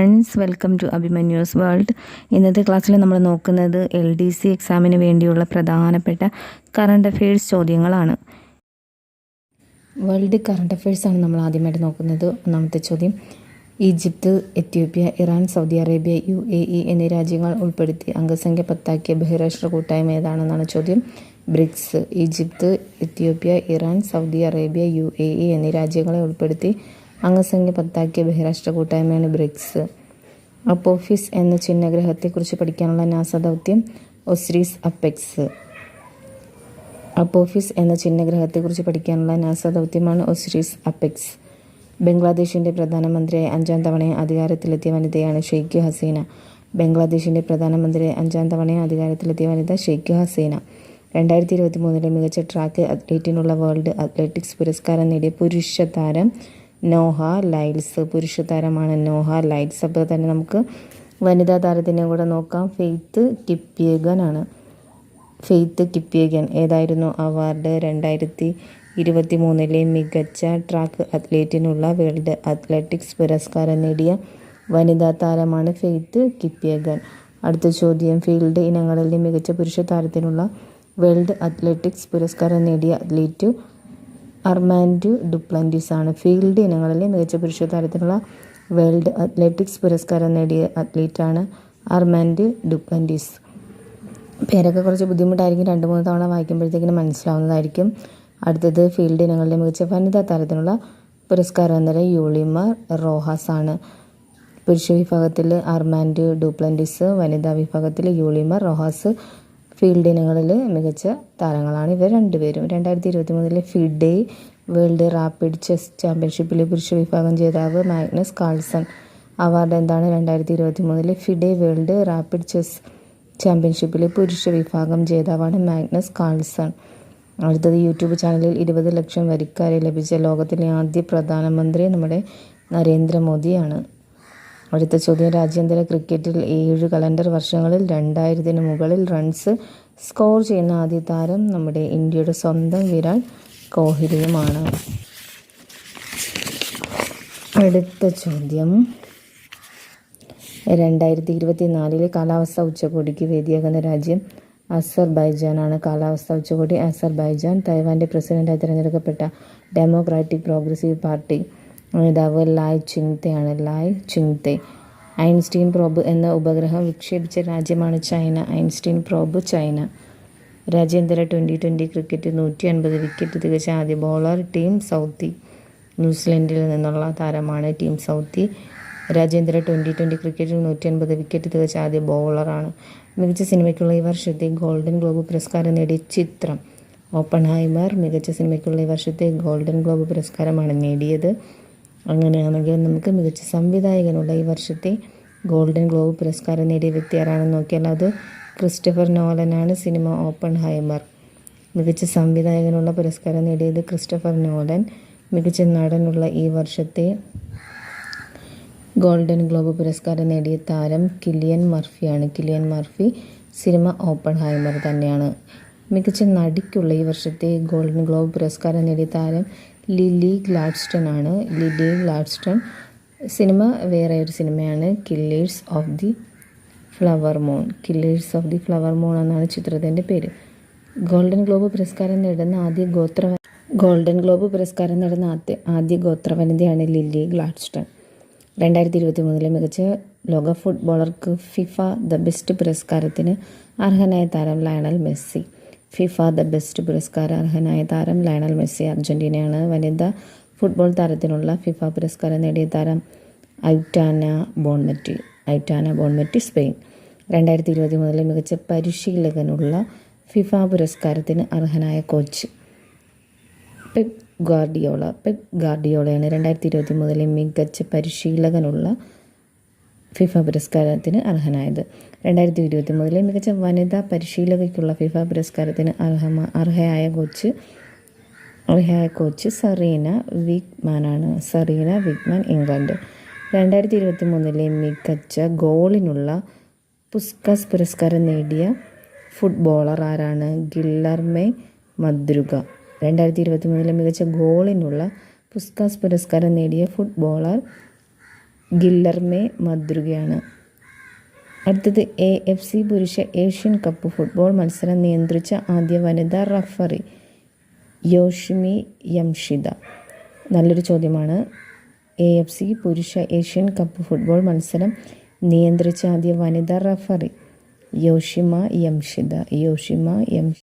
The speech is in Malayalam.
Friends welcome to Abhimanyu's world ഇന്നത്തെ ക്ലാസ്സിൽ നമ്മൾ നോക്കുന്നത് എൽ ഡി സി എക്സാമിന് വേണ്ടിയുള്ള പ്രധാനപ്പെട്ട കറണ്ട് അഫയേഴ്സ് ചോദ്യങ്ങളാണ്. വേൾഡ് കറണ്ട് ആണ് നമ്മൾ ആദ്യമായിട്ട് നോക്കുന്നത്. ഒന്നാമത്തെ ചോദ്യം Egypt Ethiopia Iran Saudi Arabia U A E എന്നീ രാജ്യങ്ങൾ ഉൾപ്പെടുത്തി അംഗസംഖ്യ പത്താക്കിയ ബഹിരാഷ്ട്ര കൂട്ടായ്മ ഏതാണെന്നാണ് ചോദ്യം. BRICS Egypt Ethiopia Iran Saudi Arabia U A E എന്നീ രാജ്യങ്ങളെ ഉൾപ്പെടുത്തി അംഗസംഖ്യ പത്താക്കിയ ബഹിരാഷ്ട്ര കൂട്ടായ്മയാണ് ബ്രിക്സ്. അപ്പോഫിസ് എന്ന ചിഹ്നഗ്രഹത്തെക്കുറിച്ച് പഠിക്കാനുള്ള നാസ ദൗത്യം ഒസ്രീസ് അപ്പെക്സ്. അപ്പോഫിസ് എന്ന ചിഹ്നഗ്രഹത്തെക്കുറിച്ച് പഠിക്കാനുള്ള നാസ ദൗത്യമാണ് ഒസ്രീസ് അപ്പെക്സ്. ബംഗ്ലാദേശിന്റെ പ്രധാനമന്ത്രിയായി അഞ്ചാം തവണയും അധികാരത്തിലെത്തിയ വനിതയാണ് ഷെയ്ഖ് ഹസീന. ബംഗ്ലാദേശിന്റെ പ്രധാനമന്ത്രി അഞ്ചാം തവണയും അധികാരത്തിലെത്തിയ വനിത ഷെയ്ഖ് ഹസീന. രണ്ടായിരത്തി ഇരുപത്തി മൂന്നിലെ മികച്ച ട്രാക്ക് അത്ലറ്റിനുള്ള വേൾഡ് അത്ലറ്റിക്സ് പുരസ്കാരം നേടിയ പുരുഷ താരം നോഹ ലൈറ്റ്സ് പുരുഷ താരമാണ് നോഹ. ലൈറ്റ്സ് അപ്പോൾ തന്നെ നമുക്ക് വനിതാ താരത്തിനെ കൂടെ നോക്കാം. ഫെയ്ത്ത് കിപ്പിയഗൻ ആണ് ഫെയ്ത്ത് കിപ്പിയഗൻ ഏതായിരുന്നു? അവാർഡ് രണ്ടായിരത്തി ഇരുപത്തി മൂന്നിലെ മികച്ച ട്രാക്ക് അത്ലറ്റിനുള്ള വേൾഡ് അത്ലറ്റിക്സ് പുരസ്കാരം നേടിയ വനിതാ താരമാണ് ഫെയ്ത്ത് കിപ്പിയഗൻ അടുത്ത ചോദ്യം. ഫീൽഡ് ഇനങ്ങളിലെ മികച്ച പുരുഷ താരത്തിനുള്ള വേൾഡ് അത്ലറ്റിക്സ് പുരസ്കാരം നേടിയ അത്ലറ്റ് അർമാൻഡു ഡുപ്ലന്റിസ് ആണ് ഫീൽഡ് ഇനങ്ങളിലെ മികച്ച പുരുഷ താരത്തിനുള്ള വേൾഡ് അത്ലറ്റിക്സ് പുരസ്കാരം നേടിയ അത്ലീറ്റാണ് അർമാൻഡ് ഡുപ്ലന്റിസ് പേരൊക്കെ കുറച്ച് ബുദ്ധിമുട്ടായിരിക്കും. രണ്ട് മൂന്ന് തവണ വായിക്കുമ്പോഴത്തേക്കിനും മനസ്സിലാവുന്നതായിരിക്കും. അടുത്തത് ഫീൽഡ് ഇനങ്ങളിലെ മികച്ച വനിതാ താരത്തിനുള്ള പുരസ്കാരം എന്നത് യൂളിമർ റോഹാസ് ആണ് പുരുഷ വിഭാഗത്തിൽ അർമാൻഡ് ഡുപ്ലന്റിസ് വനിതാ വിഭാഗത്തിൽ യൂളിമർ റോഹാസ് ഫീൽഡ് ഇനങ്ങളിൽ മികച്ച താരങ്ങളാണ് ഇവർ രണ്ടുപേരും. രണ്ടായിരത്തി ഇരുപത്തി മൂന്നിലെ ഫിഡേ വേൾഡ് റാപ്പിഡ് ചെസ് ചാമ്പ്യൻഷിപ്പിലെ പുരുഷ വിഭാഗം ജേതാവ് മാഗ്നസ് കാൾസൺ അവാർഡ് എന്താണ്? രണ്ടായിരത്തി ഇരുപത്തി മൂന്നിലെ ഫിഡേ വേൾഡ് റാപ്പിഡ് ചെസ് ചാമ്പ്യൻഷിപ്പിലെ പുരുഷ വിഭാഗം ജേതാവാണ് മാഗ്നസ് കാൾസൺ. അടുത്തത് യൂട്യൂബ് ചാനലിൽ ഇരുപത് ലക്ഷം വരിക്കാരെ ലഭിച്ച ലോകത്തിലെ ആദ്യ പ്രധാനമന്ത്രി നമ്മുടെ നരേന്ദ്രമോദിയാണ്. അടുത്ത ചോദ്യം. രാജ്യാന്തര ക്രിക്കറ്റിൽ ഏഴ് കലണ്ടർ വർഷങ്ങളിൽ രണ്ടായിരത്തിന് മുകളിൽ റൺസ് സ്കോർ ചെയ്യുന്ന ആദ്യ താരം നമ്മുടെ ഇന്ത്യയുടെ സ്വന്തം വിരാട് കോഹ്ലിയുമാണ്. അടുത്ത ചോദ്യം. രണ്ടായിരത്തി ഇരുപത്തി നാലിലെ കാലാവസ്ഥ ഉച്ചകോടിക്ക് വേദിയാകുന്ന രാജ്യം അസർബൈജാനാണ്. കാലാവസ്ഥ ഉച്ചകോടി അസർബൈജാൻ തൈവാന്റെ പ്രസിഡന്റായി തിരഞ്ഞെടുക്കപ്പെട്ട ഡെമോക്രാറ്റിക് പ്രോഗ്രസീവ് പാർട്ടി നേതാവ് ലായ് ചിങ്തയാണ്. ലായ് ചിങ്തെ. ഐൻസ്റ്റീൻ പ്രോബ് എന്ന ഉപഗ്രഹം വിക്ഷേപിച്ച രാജ്യമാണ് ചൈന. Einstein probe China. രാജ്യാന്തര ട്വന്റി ട്വന്റി ക്രിക്കറ്റ് നൂറ്റി അൻപത് വിക്കറ്റ് തികച്ച ആദ്യ ബോളർ ടീം സൗത്തി. ന്യൂസിലൻഡിൽ നിന്നുള്ള താരമാണ് ടീം സൗത്തി. രാജ്യാന്തര ട്വന്റി ട്വന്റി ക്രിക്കറ്റിൽ നൂറ്റി അൻപത് വിക്കറ്റ് തികച്ച ആദ്യ ബോളറാണ്. മികച്ച സിനിമയ്ക്കുള്ള ഈ വർഷത്തെ ഗോൾഡൻ ഗ്ലോബ് പുരസ്കാരം നേടിയ ചിത്രം. ഓപ്പൺ ഹൈമർ മികച്ച സിനിമയ്ക്കുള്ള ഈ വർഷത്തെ ഗോൾഡൻ ഗ്ലോബ് പുരസ്കാരമാണ് നേടിയത്. അങ്ങനെയാണെങ്കിൽ നമുക്ക് മികച്ച സംവിധായകനുള്ള ഈ വർഷത്തെ ഗോൾഡൻ ഗ്ലോബ് പുരസ്കാരം നേടിയ വ്യക്തി ആരാണെന്ന് നോക്കിയാൽ അത് ക്രിസ്റ്റഫർ നോലനാണ് സിനിമ ഓപ്പൺ ഹൈമർ. മികച്ച സംവിധായകനുള്ള പുരസ്കാരം നേടിയത് ക്രിസ്റ്റഫർ നോലൻ. മികച്ച നടനുള്ള ഈ വർഷത്തെ ഗോൾഡൻ ഗ്ലോബ് പുരസ്കാരം നേടിയ താരം കിലിയൻ മർഫിയാണ്. Cillian Murphy cinema Oppenheimer തന്നെയാണ്. മികച്ച നടിക്കുള്ള ഈ വർഷത്തെ ഗോൾഡൻ ഗ്ലോബ് പുരസ്കാരം നേടിയ താരം ലിലി ഗ്ലാഡ്സ്റ്റൺ ആണ്. ലില്ലി ഗ്ലാഡ്സ്റ്റൺ സിനിമ വേറെ ഒരു സിനിമയാണ്. Killers of the flower moon killers of the flower moon എന്നാണ് ചിത്രത്തിന്റെ പേര്. ഗോൾഡൻ ഗ്ലോബ് പുരസ്കാരം നേടുന്ന ആദ്യ ഗോത്ര ഗോൾഡൻ ഗ്ലോബ് പുരസ്കാരം നേടുന്ന ആദ്യ ആദ്യ ഗോത്രവനിതയാണ് ലില്ലി ഗ്ലാഡ്സ്റ്റൺ. രണ്ടായിരത്തി ഇരുപത്തി മൂന്നിലെ മികച്ച ലോക ഫുട്ബോളർക്ക് ഫിഫ ദ ബെസ്റ്റ് പുരസ്കാരത്തിന് അർഹനായ താരം Lionel Messi. FIFA the best പുരസ്കാര അർഹനായ താരം ലയണൽ മെസ്സി അർജന്റീനയാണ് വനിതാ ഫുട്ബോൾ താരത്തിനുള്ള ഫിഫ പുരസ്കാരം നേടിയ താരം Aitana Bonmati Aitana Bonmati Spain. രണ്ടായിരത്തി ഇരുപത്തി മൂന്നിലെ മികച്ച പരിശീലകനുള്ള ഫിഫ പുരസ്കാരത്തിന് അർഹനായ കോച്ച് പെപ് ഗാർഡിയോള പെപ് ഗാർഡിയോളയാണ് രണ്ടായിരത്തി ഇരുപത്തി മൂന്നിലെ മികച്ച പരിശീലകനുള്ള ഫിഫ പുരസ്കാരത്തിന് അർഹനായത്. രണ്ടായിരത്തി ഇരുപത്തി മൂന്നിലെ മികച്ച വനിതാ പരിശീലകയ്ക്കുള്ള ഫിഫ പുരസ്കാരത്തിന് അർഹമ അർഹയായ കോച്ച് അർഹയായ കോച്ച് സറീന വിഗ്മാനാണ് സറീന വിഗ്മാൻ ഇംഗ്ലണ്ട്. രണ്ടായിരത്തി ഇരുപത്തി മൂന്നിലെ മികച്ച ഗോളിനുള്ള പുസ്കസ് പുരസ്കാരം നേടിയ ഫുട്ബോളർ ആരാണ്? ഗില്ലർമെ മദ്രുക രണ്ടായിരത്തി ഇരുപത്തി മൂന്നിലെ മികച്ച ഗോളിനുള്ള പുസ്കാസ് പുരസ്കാരം നേടിയ ഫുട്ബോളർ ഗില്ലർമെ മദ്രുകയാണ് അടുത്തത് എ എഫ് സി പുരുഷ ഏഷ്യൻ കപ്പ് ഫുട്ബോൾ മത്സരം നിയന്ത്രിച്ച ആദ്യ വനിതാ റഫറി യോഷിമി യംഷിദ. നല്ലൊരു ചോദ്യമാണ്. എ എഫ് സി പുരുഷ ഏഷ്യൻ കപ്പ് ഫുട്ബോൾ മത്സരം നിയന്ത്രിച്ച ആദ്യ വനിതാ റഫറി യോഷിമ യംഷിദ. യോഷിമ യം